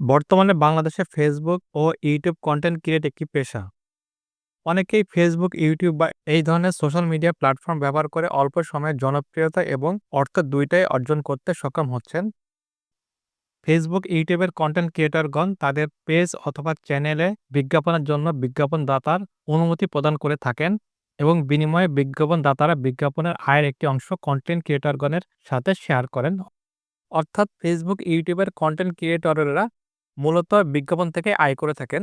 বর্তমানে বাংলাদেশে ফেসবুক ও ইউটিউব কন্টেন্ট ক্রিয়েট একটি পেশা। অনেকেই ফেসবুক, ইউটিউব বা এই ধরনের সোশ্যাল মিডিয়া প্ল্যাটফর্ম ব্যবহার করে অল্প সময়ে জনপ্রিয়তা এবং অর্থ দুইটাই অর্জন করতে সক্ষম হচ্ছেন। ফেসবুক, ইউটিউবের কন্টেন্ট ক্রিয়েটরগণ তাদের পেজ অথবা চ্যানেলে বিজ্ঞাপনের জন্য বিজ্ঞাপনদাতার অনুমতি প্রদান করে থাকেন এবং বিনিময়ে বিজ্ঞাপনদাতারা বিজ্ঞাপনের আয়ের একটি অংশ কন্টেন্ট ক্রিয়েটরগণের সাথে শেয়ার করেন। অর্থাৎ ফেসবুক, ইউটিউবের কন্টেন্ট ক্রিয়েটররা মূলত বিজ্ঞাপন থেকে আয় করে থাকেন।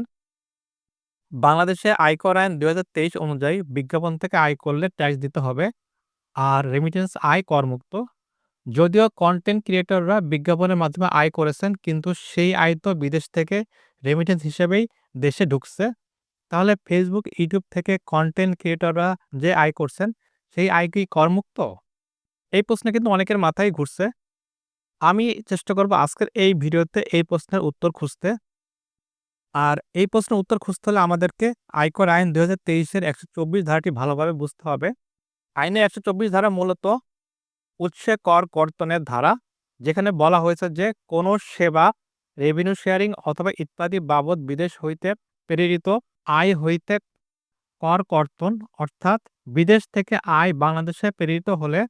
বাংলাদেশে আয়কর আইন ২০২৩ অনুযায়ী বিজ্ঞাপন থেকে আয় করলে ট্যাক্স দিতে হবে আর রেমিটেন্স আয় করমুক্ত। যদিও কন্টেন্ট ক্রিয়েটররা বিজ্ঞাপনের মাধ্যমে আয় করেছেন কিন্তু সেই আয় তো বিদেশ থেকে রেমিটেন্স হিসেবেই দেশে ঢুকছে। তাহলে ফেসবুক, ইউটিউব থেকে কন্টেন্ট ক্রিয়েটররা যে আয় করছেন সেই আয় কি করমুক্ত? এই প্রশ্ন কিন্তু অনেকের মাথায় ঘুরছে। আমি চেষ্টা করব আজকের এই ভিডিওতে এই প্রশ্নের উত্তর খুঁজতে। আর এই প্রশ্নের উত্তর খুঁজতে হলে আমাদেরকে আয়কর আইন দুই হাজার তেইশের একশো চব্বিশ ধারাটি ভালোভাবে বুঝতে হবে। আইনের ১২৪ ধারা মূলত উৎসে কর কর্তনের ধারা। যেখানে বলা হয়েছে যে কোনো সেবা, রেভিনিউ শেয়ারিং অথবা ইত্যাদি বাবদ বিদেশ হইতে প্রেরিত আয় হইতে কর কর্তন অর্থাৎ বিদেশ থেকে আয় বাংলাদেশে প্রেরিত হলে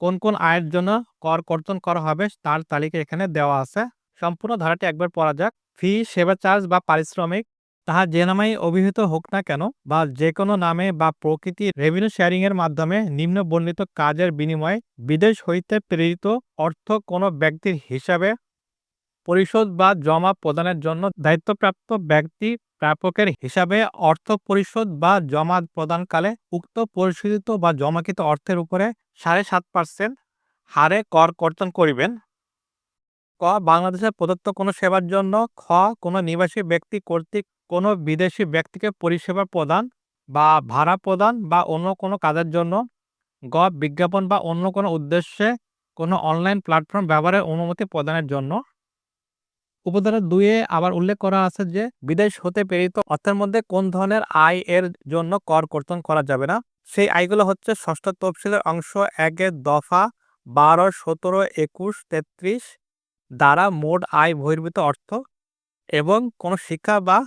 কোন, কোন আয়ের জন্য কর কর্তন করা হবে তার তালিকা এখানে দেওয়া আছে। সম্পূর্ণ ধারাটি একবার পড়া যাক। ফি, সেবা চার্জ বা পারিশ্রমিক তাহা যে নামেই অভিহিত হোক না কেন বা যেকোনো নামে বা প্রকৃতি রেভিনিউ শেয়ারিং এর মাধ্যমে নিম্ন বর্ণিত কাজের বিনিময়ে বিদেশ হইতে প্রেরিত অর্থ কোনো ব্যক্তির হিসাবে পরিশোধ বা জমা প্রদানের জন্য দায়িত্বপ্রাপ্ত ব্যক্তি প্রাপকের হিসাবে অর্থ পরিশোধ বা জমা প্রদানকালে উক্ত পরিশোধিত বা জমাকৃত অর্থের উপরে সাড়ে সাত পার্সেন্ট হারে কর কর্তন করিবেন। ক. বাংলাদেশে প্রদত্ত কোনো সেবার জন্য খ. কোনো নিবাসী ব্যক্তি কর্তৃক কোনো বিদেশি ব্যক্তিকে পরিষেবা প্রদান বা ভাড়া প্রদান বা অন্য কোনো কাজের জন্য গ. বিজ্ঞাপন বা অন্য কোনো উদ্দেশ্যে কোনো অনলাইন প্ল্যাটফর্ম ব্যবহারের অনুমতি প্রদানের জন্য। উপধারা ২ এ আবার উল্লেখ করা আছে যে বিদেশ হতে প্রেরিত অর্থের মধ্যে কোন ধরনের আয় এর জন্য কর কর্তন করা যাবে না। সেই আয়গুলো হচ্ছে ষষ্ঠ তফসিলের অংশ ১ এর দফা ১২, ১৭, ২১, ৩৩ দ্বারা মোট আয় বহির্ভূত অর্থ এবং কোনো শিক্ষা বা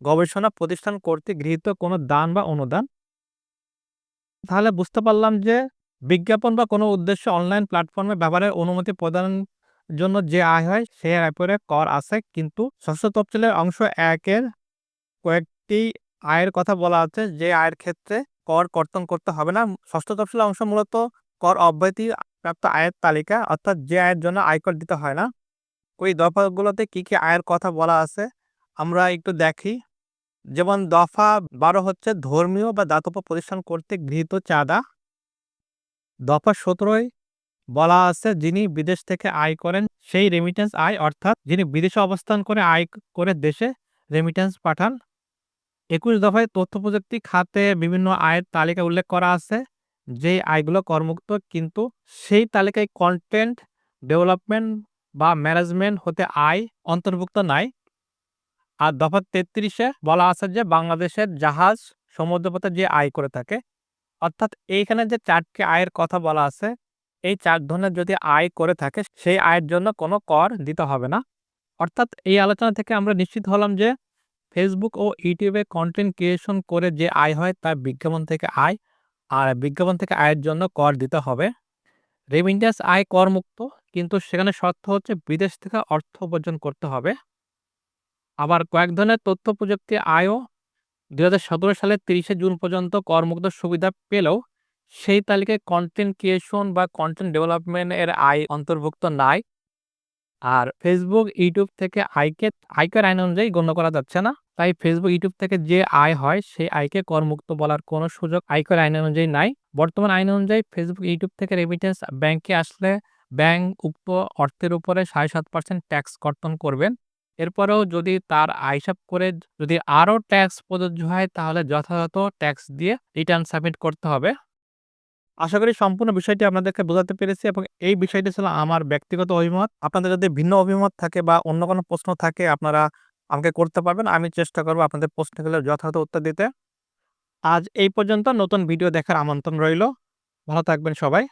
গবেষণা প্রতিষ্ঠান করতে গৃহীত কোনো দান বা অনুদান। তাহলে বুঝতে পারলাম যে বিজ্ঞাপন বা কোনো উদ্দেশ্যে অনলাইন প্ল্যাটফর্মে ব্যবহারের অনুমতি প্রদানের জন্য যে আয় হয় সে আয় উপরে কর আছে কিন্তু ষষ্ঠ তফসিলের অংশ একের কয়েকটি আয়ের কথা বলা আছে যে আয়ের ক্ষেত্রে কর কর্তন করতে হবে না। ষষ্ঠ তফসিলের অংশ মূলত কর অব্যাহতি প্রাপ্ত আয়ের তালিকা অর্থাৎ যে আয়ের জন্য আয়কর দিতে হয় না। ওই দফাগুলোতে কি, কি আয়ের কথা বলা আছে আমরা একটু দেখি। যেমন দফা ১২ হচ্ছে ধর্মীয় বা দাতব্য প্রতিষ্ঠান কর্তৃক গৃহীত চাঁদা। দফা ১৭ য় বলা আছে যিনি বিদেশ থেকে আয় করেন, সেই রেমিটেন্স আয় অর্থাৎ যিনি বিদেশে অবস্থান করে আয় করে দেশে রেমিটেন্স পাঠান। ২১ দফায় তথ্য প্রযুক্তি খাতে বিভিন্ন আয়ের তালিকা উল্লেখ করা আছে, যেই আয়গুলো করমুক্ত কিন্তু সেই তালিকায় কন্টেন্ট ডেভেলপমেন্ট বা ম্যানেজমেন্ট হতে আয় অন্তর্ভুক্ত নাই। আর দফা তেত্রিশে বলা আছে যে বাংলাদেশের জাহাজ সমুদ্রপথে যে আয় করে থাকে, অর্থাৎ এইখানে যে চারটি আয়ের কথা বলা আছে এই চার ধরনের যদি আয় করে থাকে, সেই আয়ের জন্য কোনো কর দিতে হবে না। অর্থাৎ এই আলোচনা থেকে আমরা নিশ্চিত হলাম যে ফেসবুক ও ইউটিউবে কন্টেন্ট ক্রিয়েশন করে যে আয় হয়, তা বিজ্ঞাপন থেকে আয়, আর বিজ্ঞাপন থেকে আয়ের জন্য কর দিতে হবে। রেমিটেন্স আয় করমুক্ত, কিন্তু সেখানে শর্ত হচ্ছে বিদেশ থেকে অর্থ উপার্জন করতে হবে। আবার কয়েক ধরনের তথ্য প্রযুক্তি আয়ও ২০১৭ সালের ৩০শে জুন পর্যন্ত করমুক্ত সুবিধা পেলেও সেই তালিকায় কন্টেন্ট ক্রিয়েশন বা কন্টেন্ট ডেভেলপমেন্ট এর আয় অন্তর্ভুক্ত নাই। আর ফেসবুক, ইউটিউব থেকে আয়কে আয়কর আইন অনুযায়ী গণ্য করা যাচ্ছে না। তাই ফেসবুক, ইউটিউব থেকে যে আয় হয় সেই আয়কে করমুক্ত বলার কোনো সুযোগ আয়কর আইন অনুযায়ী নাই। বর্তমান আইন অনুযায়ী ফেসবুক, ইউটিউব থেকে রেমিটেন্স ব্যাংকে আসলে ব্যাংক উক্ত অর্থের উপরে ৭.৫% ট্যাক্স কর্তন করবেন। এরপরেও যদি তার হিসাব করে যদি আরও ট্যাক্স প্রযোজ্য হয় তাহলে যথাযথ ট্যাক্স দিয়ে রিটার্ন সাবমিট করতে হবে। আশা করি সম্পূর্ণ বিষয়টি আপনাদেরকে বোঝাতে পেরেছি এবং এই বিষয়টি ছিল আমার ব্যক্তিগত অভিমত। আপনাদের যদি ভিন্ন অভিমত থাকে বা অন্য কোনো প্রশ্ন থাকে, আপনারা আমাকে করতে পারবেন। আমি চেষ্টা করব আপনাদের প্রশ্নগুলোর যথাযথ উত্তর দিতে। আজ এই পর্যন্ত নতুন ভিডিও দেখার আমন্ত্রণ রইল। ভালো থাকবেন সবাই।